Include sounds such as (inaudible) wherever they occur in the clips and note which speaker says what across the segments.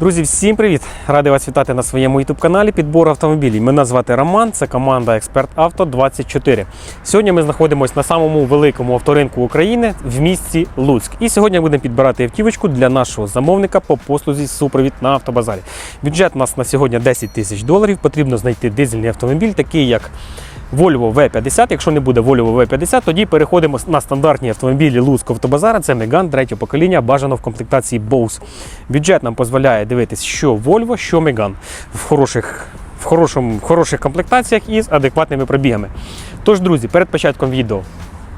Speaker 1: Друзі, всім привіт! Радий вас вітати на своєму youtube каналі Підбор автомобілів. Мене звати Роман, це команда Експерт Авто 24. Сьогодні ми знаходимося на самому великому авторинку України в місті Луцьк. І сьогодні будемо підбирати автівочку для нашого замовника по послузі супровід на автобазарі. Бюджет у нас на сьогодні 10 тисяч доларів. Потрібно знайти дизельний автомобіль, такий як Volvo V50. Якщо не буде Volvo V50, тоді переходимо на стандартні автомобілі Луцького автобазара. Це Megane третього покоління, бажано в комплектації Bose. Бюджет нам дозволяє дивитись, що Volvo, що Megane в хороших. В, хорошому, в хороших комплектаціях і з адекватними пробігами. Тож, друзі, перед початком відео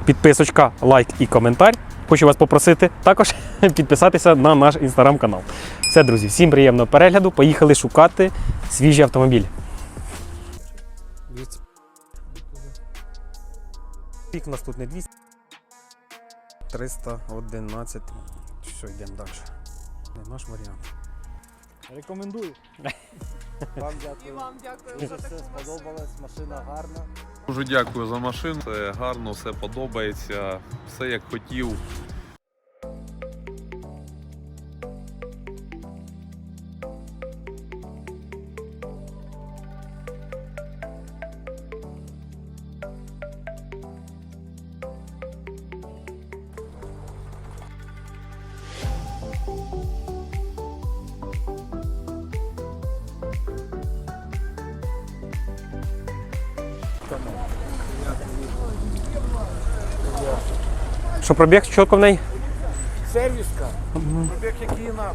Speaker 1: підписочка, лайк і коментар. Хочу вас попросити також (laughs) підписатися на наш інстаграм-канал. Все, друзі, всім приємного перегляду. Поїхали шукати свіжі автомобілі. Пік у нас тут не 200. 311. Все, йдемо далі. Не наш варіант.
Speaker 2: Рекомендую. (laughs) Вам
Speaker 3: І
Speaker 2: дякую.
Speaker 3: вам дякую
Speaker 2: Дуже
Speaker 3: за
Speaker 2: все
Speaker 3: таку машину.
Speaker 2: сподобалось, машина гарна.
Speaker 4: Дуже дякую за машину. Все гарно, все подобається, все як хотів.
Speaker 1: Що пробіг чітко в неї?
Speaker 5: Сервіска, пробіг який треба.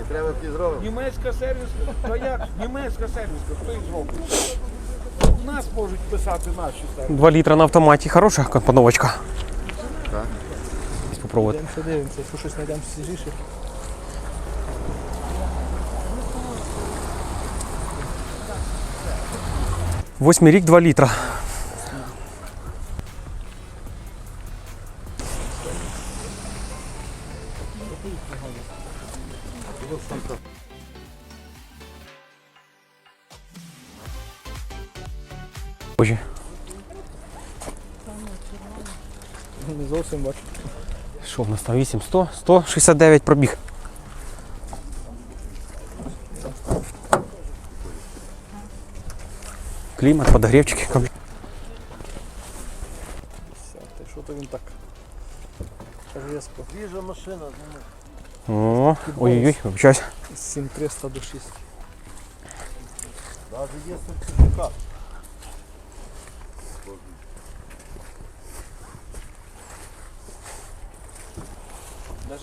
Speaker 2: І треба ті зробимо.
Speaker 5: Німецька сервіска, то як? Німецька сервіска, хто їх зробить? У нас можуть писати наші сервіси.
Speaker 1: 2 літра на автоматі. Хороша компоновочка.
Speaker 2: Так.
Speaker 1: Спробувати.
Speaker 2: Йдемо ще дивимося, якщо щось знайдемо свіжіше.
Speaker 1: Восьмий рік 2 літра. Боже,
Speaker 2: Не зовсім бачу.
Speaker 1: що в нас там 8, 100, 169 пробіг. Клімат, подогрівчики.
Speaker 2: що то він так різко.
Speaker 5: Свіжа машина.
Speaker 1: О, ой-ой-ой, вибачаюсь.
Speaker 2: З 7300 до 6.
Speaker 5: Навіть є сертифікат.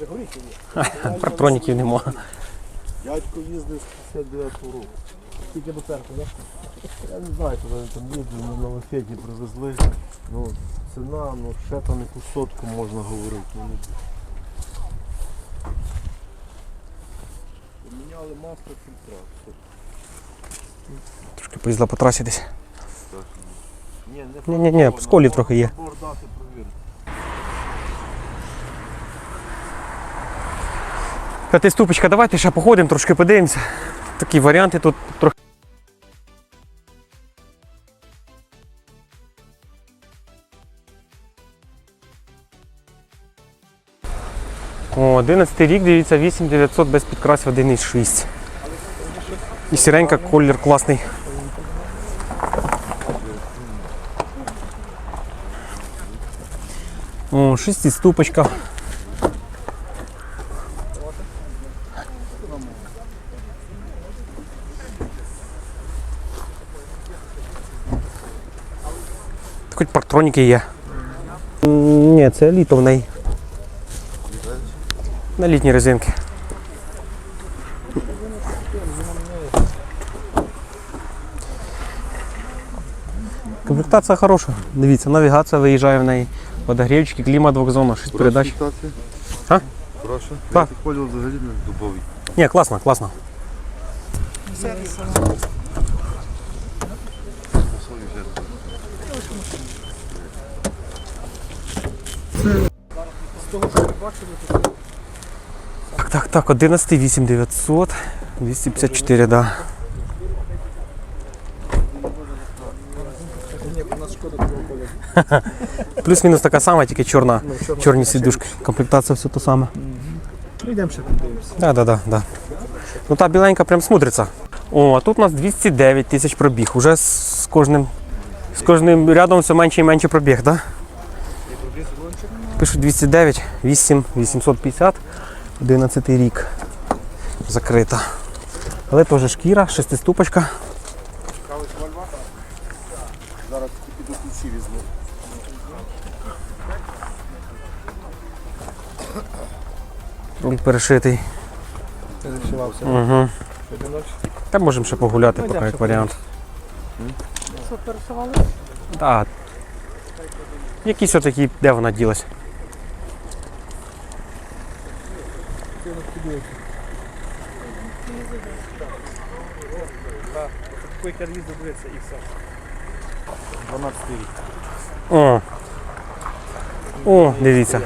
Speaker 2: Навіть горіхи є.
Speaker 1: Парктроніків нема.
Speaker 5: Дядько їздив з 59 року.
Speaker 2: Тільки до церкви, так?
Speaker 5: Я не знаю, коли він там їздив, ми на лафеті привезли. Ну, ціна, ну ще там яку сотку можна говорити. Ну, не більше. Поміняли масло фільтра.
Speaker 1: Трошки поїздила по трасі десь.
Speaker 5: Ні, не
Speaker 1: Ні-ні-ні,
Speaker 5: фарбована,
Speaker 1: сколів трохи є.
Speaker 5: набор дати
Speaker 1: П'ятиступочка, давайте ще походимо, трошки подивимося. Такі варіанти тут трохи. О, 11 рік, дивіться, 8900 без підкрасів 1,6. І сіренька, колір класний. О, шестиступочка. Хоч парктроніки є. М, Ні, це літо в неї. На літні резинки. Комплектація хороша. Дивіться, навігація виїжджає в неї. Подогрівчики, клімат двохзона, 6 передач. А?
Speaker 6: Прошу.
Speaker 1: Так.
Speaker 6: Я колір взагалі не дубовий.
Speaker 1: Ні, класно, класно. Так, так, так, 11 8900, 254, да. (laughs) Плюс-мінус така сама, тільки чорна.
Speaker 2: Ну,
Speaker 1: Чорні сідушки. Комплектація все то саме.
Speaker 2: Ну, йдемо ще подивимося.
Speaker 1: Да, да, да, да. Ну та біленька прям смотриться. О, а тут у нас 209 тисяч пробіг. Уже з кожним, з кожним рядом все менше і менше пробіг, так? Да? Пишуть 209, 8, 850, 11 рік. Закрита. Але теж шкіра, шестиступочка.
Speaker 5: Зараз піду ключі візьму.
Speaker 1: Руль перешитий. Угу. Та можемо ще погуляти, поки як варіант.
Speaker 2: Що, пересували?
Speaker 1: Так. Якісь отакі, де вона ділась?
Speaker 2: Такий карвіз дивиться і все. 12 рік.
Speaker 1: О. О, дивіться.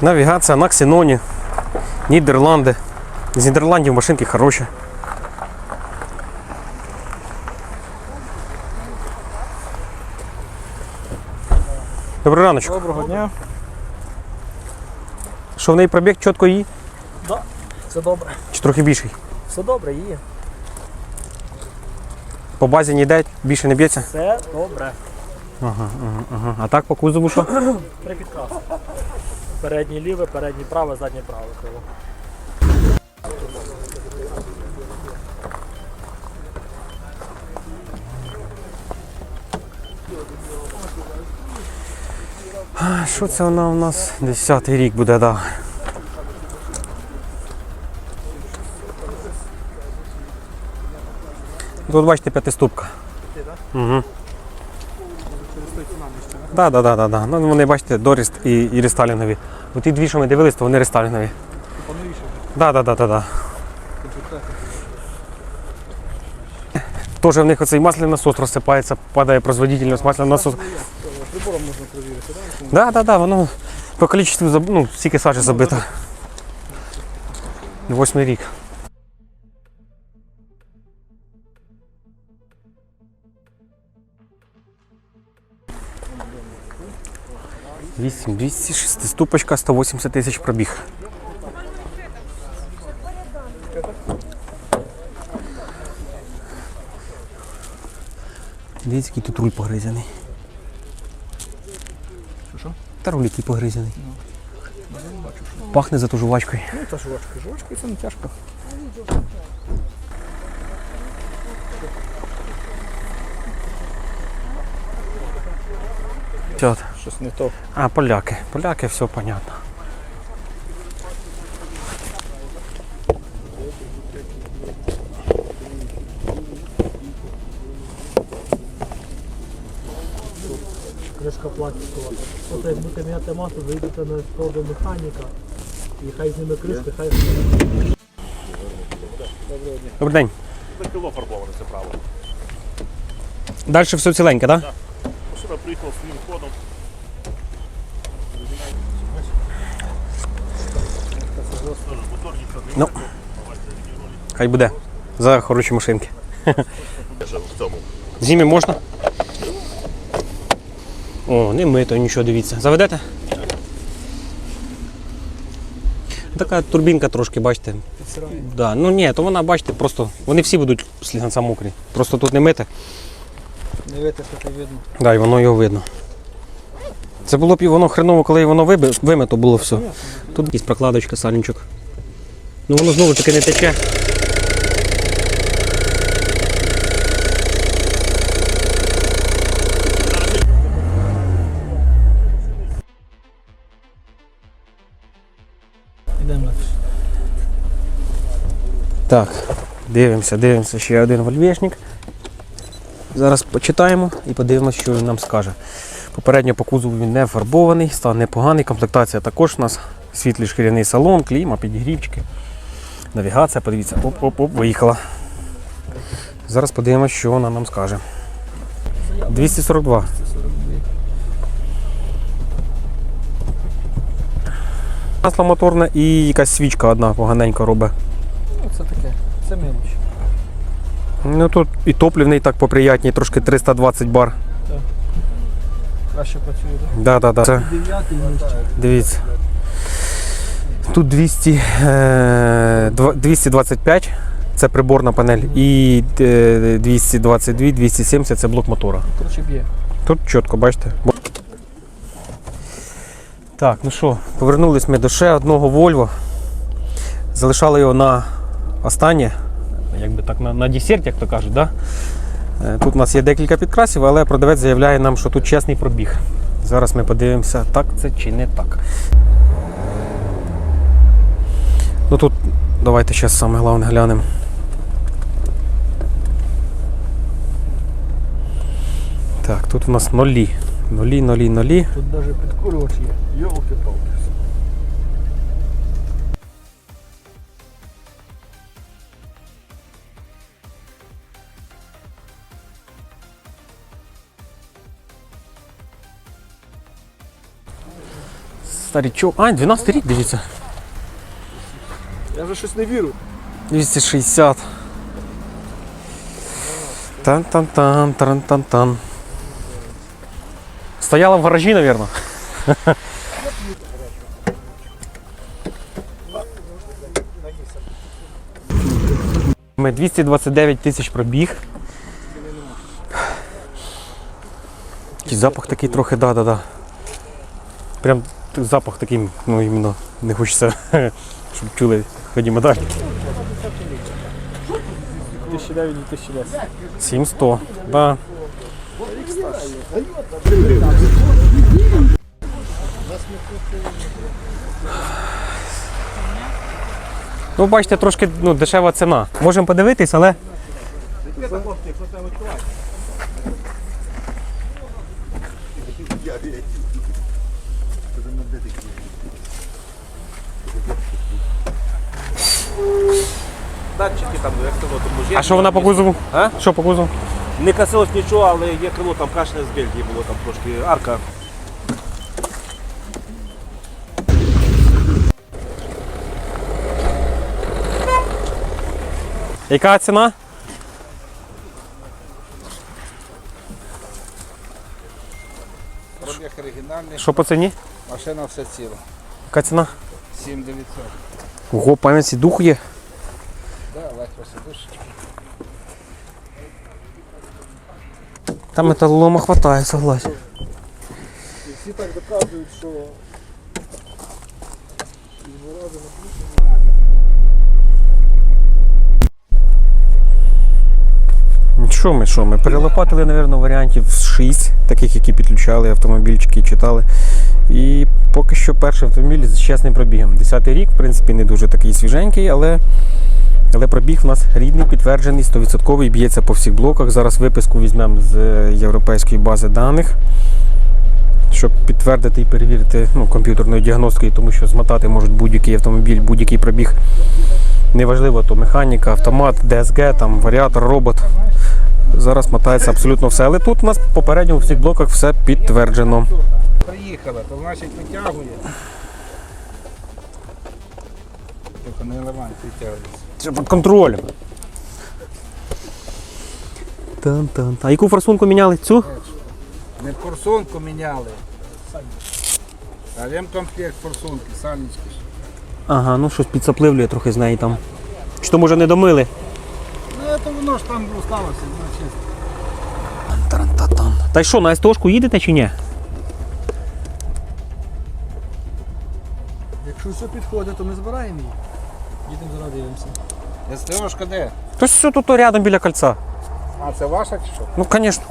Speaker 1: Навігація на Ксеноні. Нідерланди. З Нідерландів машинки хороші. Добрий раночок.
Speaker 2: Доброго дня.
Speaker 1: Що в неї пробіг чітко її?
Speaker 2: Все добре.
Speaker 1: Чи трохи більший?
Speaker 2: Все добре, її.
Speaker 1: По базі ніде, більше не б'ється?
Speaker 2: Все добре.
Speaker 1: Ага, ага, ага. А так по кузову що? (clears throat)
Speaker 2: При підкраси. Переднє ліве, переднє праве, заднє праве крило.
Speaker 1: Що це вона у нас? Десятий рік буде, так. Да. Тут бачите п'ятиступка. Так, так, так, так. Ну, вони, бачите, доріст і, і рестайлінгові. Бо дві, що ми дивились, то вони рестайлінгові. Так, так, так, так, так. Теж в них оцей масляний насос розсипається, падає производительність масляного насосу.
Speaker 2: Прибором можна перевірити, так?
Speaker 1: Да, да, да, воно по кількості ну, стільки сажі забито. Восьмий рік. Вісім, 206 ступочка, 180 тисяч пробіг. Дивіться, який тут руль погризаний. Та руль який погризаний. Пахне за ту жувачкою.
Speaker 2: Ну, та жувачка. Жувачка це не тяжко. Щось не то.
Speaker 1: А, поляки. Поляки, все понятно.
Speaker 2: Пластикова. От як будете міняти масу, вийдете на складу механіка. І хай зніме кришки, хай
Speaker 1: Добрий день.
Speaker 3: За кіло фарбоване, це право.
Speaker 1: Далі все ціленьке, так? Да?
Speaker 3: Машина приїхала своїм ходом.
Speaker 1: Ну. Хай буде. За хороші машинки.
Speaker 3: В цьому.
Speaker 1: Зімі можна? О, не мито, нічого, дивіться. Заведете? Така турбінка трошки, бачите. Да. Ну ні, то вона, бачите, просто. Вони всі будуть сліганця мокрі. Просто тут не мите.
Speaker 2: не витерти видно.
Speaker 1: Да, і воно його видно. Це було б і воно хреново, коли воно виби, вимито було все. Тут якась прокладочка, сальничок. Ну воно знову таки не тече. Так, дивимося, дивимося ще один вольвешник. Зараз почитаємо і подивимося, що він нам скаже. Попередньо по кузову він не фарбований, стан непоганий, комплектація також у нас. Світлий шкіряний салон, кліма, підігрівчики. Навігація, подивіться, оп-оп-оп, виїхала. Зараз подивимося, що вона нам скаже. 242. Масло моторне і якась свічка одна поганенько робить.
Speaker 2: Це таке. Це мелоч.
Speaker 1: Ну тут і топливний так поприятній, трошки 320 бар.
Speaker 2: Краще працює, так?
Speaker 1: Да, да, да. Це,
Speaker 2: Дев'ятий
Speaker 1: дивіться. Тут 200, е, 225 це приборна панель, і е, 222, 270 це блок мотора.
Speaker 2: Коротше б'є.
Speaker 1: Тут чітко, бачите. Так, ну що, повернулись ми до ще одного Volvo. Залишали його на останнє, якби так, на, на десерт, як то кажуть. Да? Е, Тут у нас є декілька підкрасів, але продавець заявляє нам, що тут чесний пробіг. Зараз ми подивимося, так це чи не так. Ну тут давайте зараз саме головне глянемо. Так, тут у нас нолі. Нолі, нолі, нолі.
Speaker 2: Тут навіть підкурювач є.
Speaker 5: Йолки-палки.
Speaker 1: Старічок. А, 12 рік, дивіться.
Speaker 5: Я вже щось не вірю.
Speaker 1: 260. Тан-тан-тан, таран-тан-тан. Стояла в гаражі, мабуть. Ми 229 тисяч пробіг. Запах такий трохи, да-да-да. Прям запах такий, ну іменно не хочеться, (laughs) щоб чули. Ходімо далі.
Speaker 2: 2009 2010
Speaker 1: 700, да. Ну, бачите, трошки ну, дешева ціна. Можемо подивитись, але.
Speaker 6: Датчики там, як крило, тому ж є.
Speaker 1: А що вона по кузову?
Speaker 6: А?
Speaker 1: Що по кузову?
Speaker 6: Не косилось нічого, але є крило там кашне з Бельгії було там трошки арка.
Speaker 1: Яка ціна?
Speaker 7: Пробіг оригінальний,
Speaker 1: Що по ціні?
Speaker 7: Машина все ціла.
Speaker 1: Яка ціна?
Speaker 7: 7900.
Speaker 1: Ого, пам'яті дух є.
Speaker 7: Так, Да, електросидушечки.
Speaker 1: Там металолома хватає, согласен.
Speaker 5: І всі так доказують, що
Speaker 1: Що ми, що ми? Перелопатили, мабуть, варіантів 6, таких, які підключали автомобільчики і читали. І поки що перший автомобіль з чесним пробігом. 10-й рік, в принципі, не дуже такий свіженький, але, але пробіг у нас рідний, підтверджений, 100% б'ється по всіх блоках. Зараз виписку візьмемо з е, європейської бази даних. Щоб підтвердити і перевірити ну, комп'ютерною діагностикою, тому що змотати можуть будь-який автомобіль, будь-який пробіг. Неважливо, то механіка, автомат, ДСГ, там, варіатор, робот. Зараз мотається абсолютно все. Але тут у нас попередньо у всіх блоках все підтверджено.
Speaker 7: Приїхала, то значить витягує. Тільки не ламай, витягується.
Speaker 1: Це під контролем. Тан-тан. А яку форсунку міняли? Цю?
Speaker 7: Не форсунку міняли. А ремкомплект форсунки, сальнички.
Speaker 1: Ага, ну щось підсапливлює трохи з неї там. Чи то може не домили?
Speaker 7: Ну, то воно ж там осталося, чесно.
Speaker 1: Тарантатан. Та й що, на СТОшку їдете чи ні?
Speaker 2: Якщо все підходить, то ми збираємо її. Їдемо зараз дивимося.
Speaker 7: СТОшка де?
Speaker 1: То все тут рядом біля кольця.
Speaker 7: А, це ваша чи що?
Speaker 1: Ну, звісно,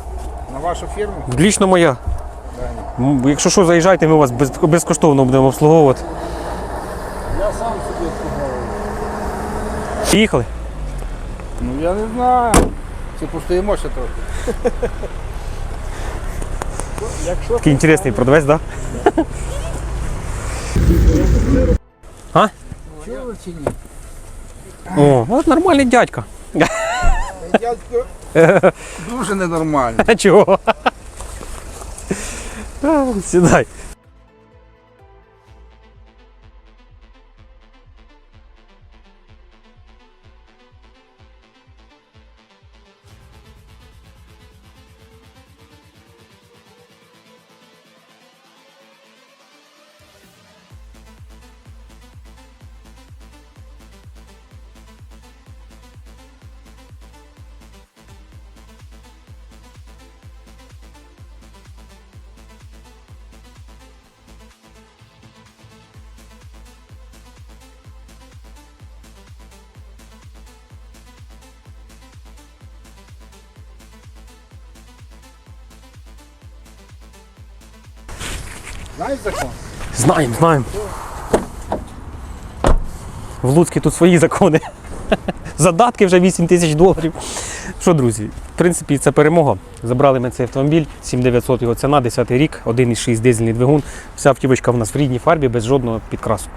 Speaker 7: На вашу фірму?
Speaker 1: лічно моя.
Speaker 7: Да.
Speaker 1: М, Якщо що, заїжджайте, ми вас без, безкоштовно будемо обслуговувати.
Speaker 5: я сам собі обслуговую.
Speaker 1: Поїхали.
Speaker 7: Ну я не знаю. Чи постоїмо ще трохи?
Speaker 1: Такий інтересний продавець, так? Да? (laughs)
Speaker 7: Ні?
Speaker 1: О, от нормальний дядька.
Speaker 7: Дядько (laughs) дуже ненормально.
Speaker 1: А чого? А, Сідай.
Speaker 7: Знаєш закон?
Speaker 1: Знаємо, знаємо. В Луцькі тут свої закони. (laughs) Задатки вже 8 тисяч доларів. Що, друзі, в принципі, це перемога. Забрали ми цей автомобіль, 7900 його ціна, 10 рік, 1,6 дизельний двигун. Вся автівочка в нас в рідній фарбі, без жодного підкрасу.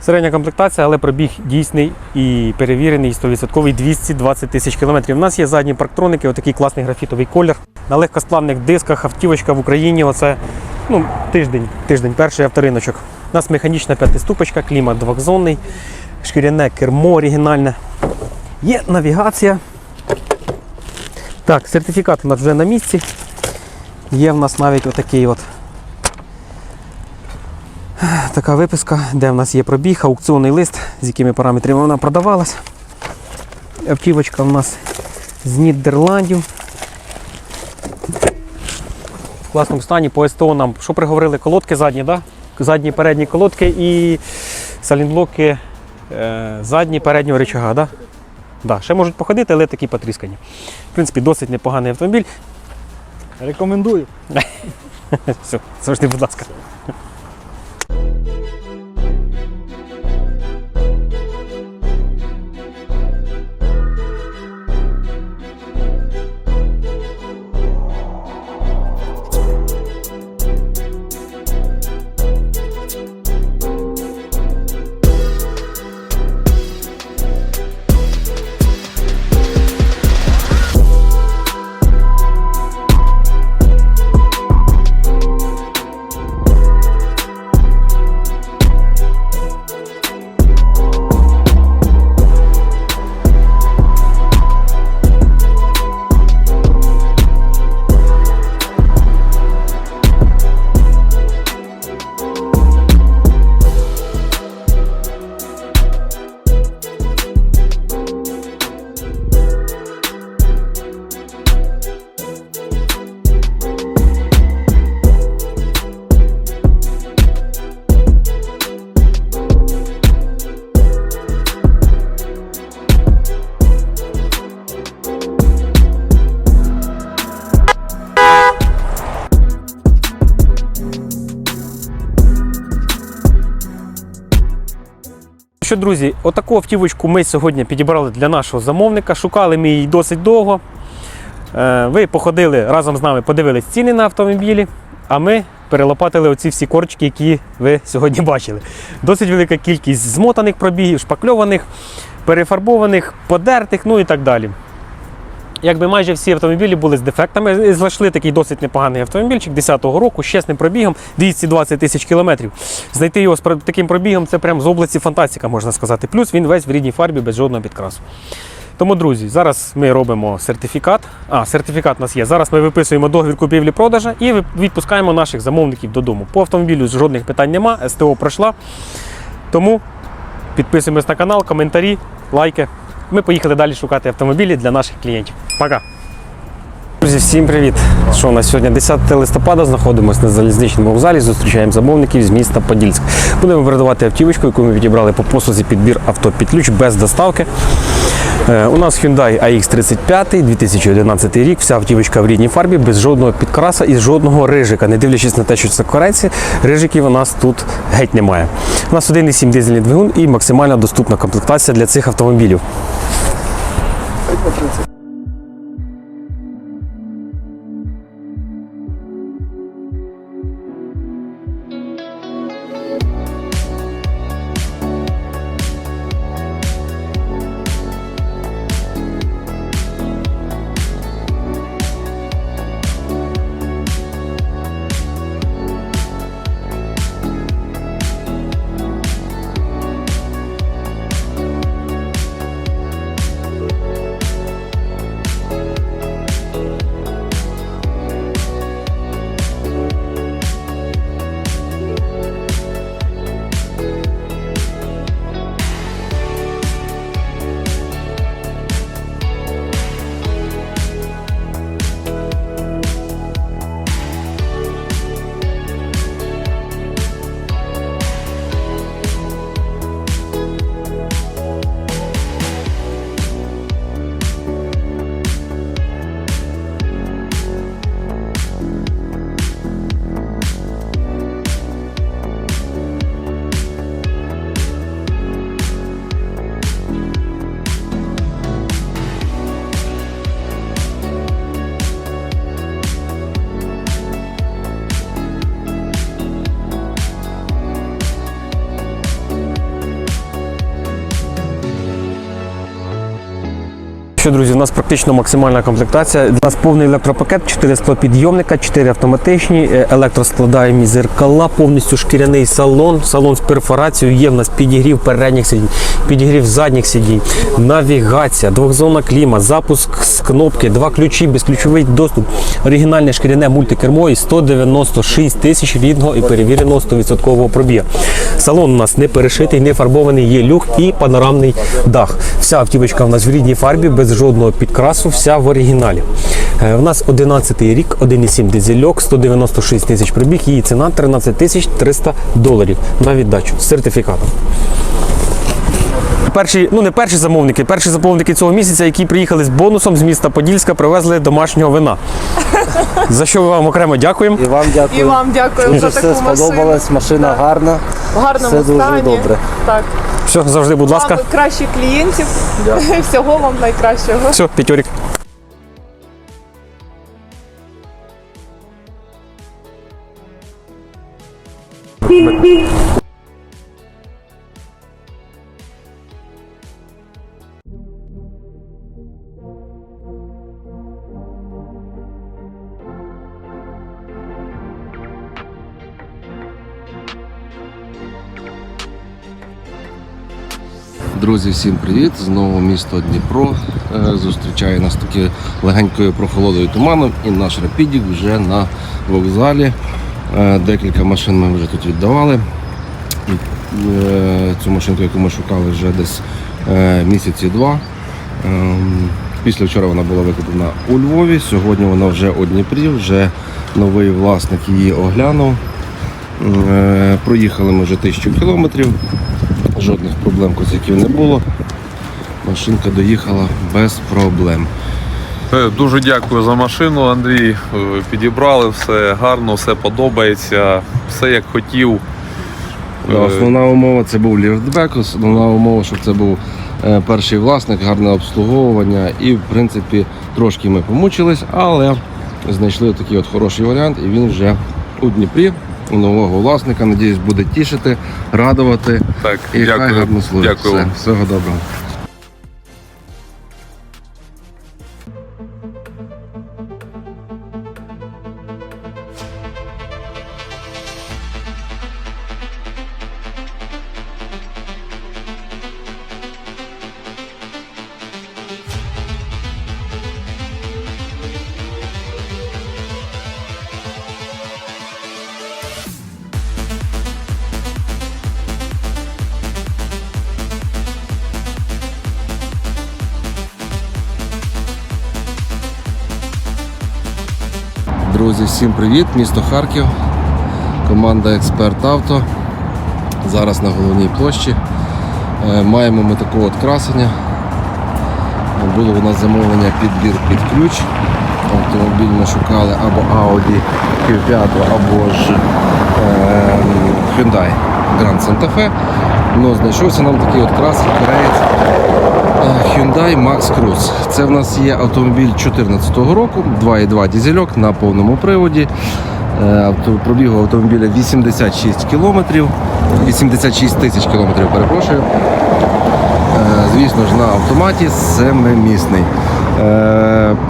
Speaker 1: Середня комплектація, але пробіг дійсний і перевірений, 100% 220 тисяч кілометрів. У нас є задні парктроники, отакий класний графітовий колір. На легкосплавних дисках автівочка в Україні. Оце ну, тиждень, тиждень, перший авториночок. У нас механічна п'ятиступочка, клімат двохзонний, шкіряне кермо оригінальне. Є навігація. Так, сертифікат у нас вже на місці. Є в нас навіть отакий от така виписка, де в нас є пробіг, аукціонний лист, з якими параметрами вона продавалась. Автівочка у нас з Нідерландів. В класному стані по СТО нам, що приговорили, колодки задні, да? задні передні колодки і салінблоки е, задні переднього речага. Да? Да, ще можуть походити, але такі потріскані. В принципі, досить непоганий автомобіль.
Speaker 7: Рекомендую. (laughs)
Speaker 1: Все, завжди, будь ласка. Що, друзі, отаку автівочку ми сьогодні підібрали для нашого замовника. Шукали ми її досить довго. Е, Ви походили разом з нами, подивились ціни на автомобілі, а ми перелопатили оці всі корочки, які ви сьогодні бачили. Досить велика кількість змотаних пробігів, шпакльованих, перефарбованих, подертих, ну і так далі. Якби майже всі автомобілі були з дефектами, знайшли такий досить непоганий автомобільчик 10-го року з чесним пробігом 220 тисяч кілометрів. Знайти його з таким пробігом це прям з області фантастика, можна сказати. Плюс він весь в рідній фарбі без жодного підкрасу. Тому, друзі, зараз ми робимо сертифікат. А, сертифікат у нас є. Зараз ми виписуємо договір купівлі-продажа і відпускаємо наших замовників додому. По автомобілю жодних питань нема, СТО пройшла. Тому підписуємось на канал, коментарі, лайки. Ми поїхали далі шукати автомобілі для наших клієнтів. Пока! Друзі, всім привіт! Що у нас сьогодні 10 листопада, знаходимося на залізничному вокзалі, зустрічаємо замовників з міста Подільськ. Будемо передавати автівочку, яку ми відібрали по послузі підбір авто під ключ без доставки. Е, У нас Hyundai AX35, 2011 рік, вся автівочка в рідній фарбі, без жодного підкраса і жодного рижика. Не дивлячись на те, що це корейці, рижиків у нас тут геть немає. У нас 1,7 дизельний двигун і максимально доступна комплектація для цих автомобілів. Нас практично максимальна комплектація. У нас повний електропакет, 4 склопідйомника, 4 автоматичні, е, електроскладаємі зеркала, повністю шкіряний салон, салон з перфорацією. Є в нас підігрів передніх сидінь, підігрів задніх сидінь, навігація, двохзонна кліма, запуск з кнопки, два ключі, безключовий доступ, оригінальне шкіряне мультикермо і 196 тисяч рідного і перевіреного 100% пробігу. Салон у нас не перешитий, не фарбований, є люк і панорамний дах. Вся автівочка у нас в рідній фарбі, без жодного підкрасу, вся в оригіналі. Е, У нас 11 рік, 1,7 дизельок, 196 тисяч пробіг, її ціна 13 тисяч 300 доларів на віддачу з сертифікатом. Перші, ну не перші замовники, перші замовники цього місяця, які приїхали з бонусом з міста Подільська, привезли домашнього вина. За що вам окремо дякуємо.
Speaker 8: І вам дякую.
Speaker 9: І вам дякую
Speaker 8: Дуже
Speaker 9: за
Speaker 8: все
Speaker 9: таку машину.
Speaker 8: сподобалось, машина гарна.
Speaker 9: В гарному
Speaker 8: все дуже
Speaker 9: стані.
Speaker 8: добре.
Speaker 9: Так.
Speaker 1: Все, завжди, будь ласка.
Speaker 9: Вам кращих клієнтів. (laughs) Всього вам найкращого.
Speaker 1: Все, п'ятьорік.
Speaker 10: Друзі, всім привіт! Знову місто Дніпро. Е, Зустрічає нас таки легенькою прохолодою туманом і наш рапідік вже на вокзалі. Е, Декілька машин ми вже тут віддавали. Е, Цю машинку, яку ми шукали вже десь е, місяці два. Ем, Після вчора вона була викуплена у Львові. Сьогодні вона вже у Дніпрі, вже новий власник її оглянув. Проїхали ми вже тисячу кілометрів. Жодних проблем косяків не було. Машинка доїхала без проблем.
Speaker 4: Е, Дуже дякую за машину, Андрій. Е, Підібрали все гарно, все подобається, все як хотів.
Speaker 10: Да, Основна умова це був ліфтбек, основна умова, щоб це був е, перший власник, гарне обслуговування. І в принципі трошки ми помучились, але знайшли такий от хороший варіант, і він вже у Дніпрі. У нового власника, надіюсь, буде тішити, радувати.
Speaker 4: Так,
Speaker 10: І хай
Speaker 4: дякую.
Speaker 10: гарно служить.
Speaker 4: Дякую.
Speaker 10: Все, всього доброго. Друзі, всім привіт! Місто Харків, команда Експерт Авто. Зараз на головній площі. Е, Маємо ми такого от красення. Було у нас замовлення підбір під ключ. Автомобіль ми шукали або Audi Q5, або ж е, Hyundai Grand Santa Fe. Ну, знайшовся нам такий от красний кореєць Е, Hyundai Max Cruise. Це в нас є автомобіль 2014 року, 2,2 дізельок на повному приводі. Е, Пробігу автомобіля 86 кілометрів, 86 тисяч кілометрів, перепрошую. Е, Звісно ж, на автоматі семимісний.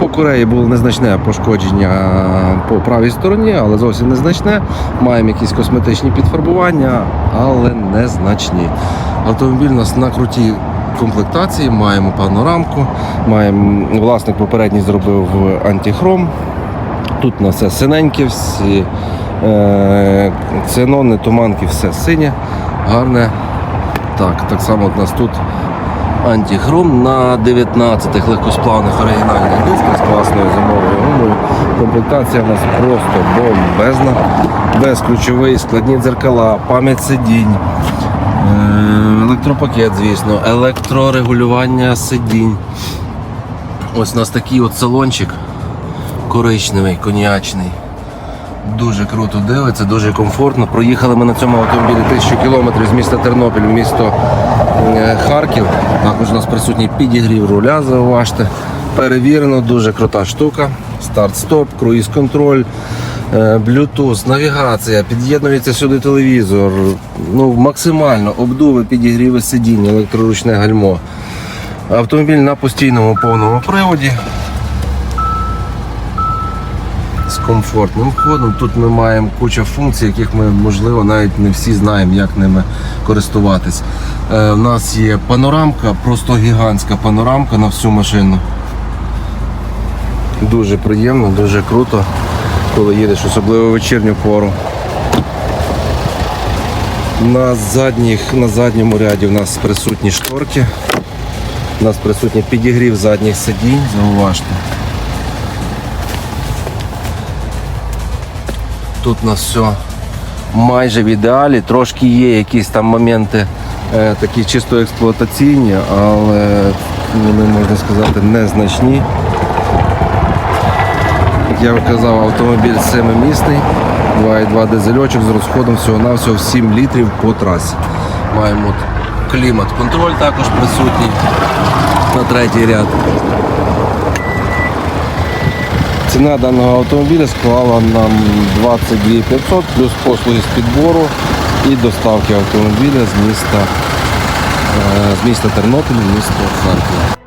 Speaker 10: По Кореї було незначне пошкодження по правій стороні, але зовсім незначне. Маємо якісь косметичні підфарбування, але незначні. Автомобіль у нас на крутій комплектації, маємо панорамку, маємо власник попередній зробив антихром. Тут у нас все синеньке, всі е, ксенони, туманки, все синє, гарне. Так, так само у нас тут антихром на 19 легкосплавних оригінальних дисках з класною зимовою гумою. Комплектація у нас просто бомбезна, безключовий, складні дзеркала, пам'ять сидінь, е, електропакет, звісно, електрорегулювання сидінь. Ось у нас такий от салончик коричневий, коньячний. Дуже круто дивиться, дуже комфортно. Проїхали ми на цьому автомобілі тисячу кілометрів з міста Тернопіль в місто е, Харків. Також у нас присутній підігрів руля, зауважте. Перевірено, дуже крута штука. Старт-стоп, круїз-контроль, е, Bluetooth, навігація, під'єднується сюди телевізор. Ну, максимально обдуви, підігріви сидіння, електроручне гальмо. Автомобіль на постійному повному приводі. З комфортним входом. Тут ми маємо кучу функцій, яких ми, можливо, навіть не всі знаємо, як ними користуватись. Е, у нас є панорамка, просто гігантська панорамка на всю машину. Дуже приємно, дуже круто, коли їдеш, особливо вечірню пору. На, задніх, на задньому ряді у нас присутні шторки. У нас присутній підігрів задніх сидінь, зауважте. Тут у нас все майже в ідеалі. Трошки є якісь там моменти е, такі чисто експлуатаційні, але вони, можна сказати, незначні. Як я вже казав, автомобіль семимісний, 2,2 дизельочок з розходом всього-навсього 7 літрів по трасі. Маємо клімат-контроль також присутній на третій ряд. Ціна даного автомобіля склала нам 22 500 плюс послуги з підбору і доставки автомобіля з міста, е, з міста Тернопіль місто Харків.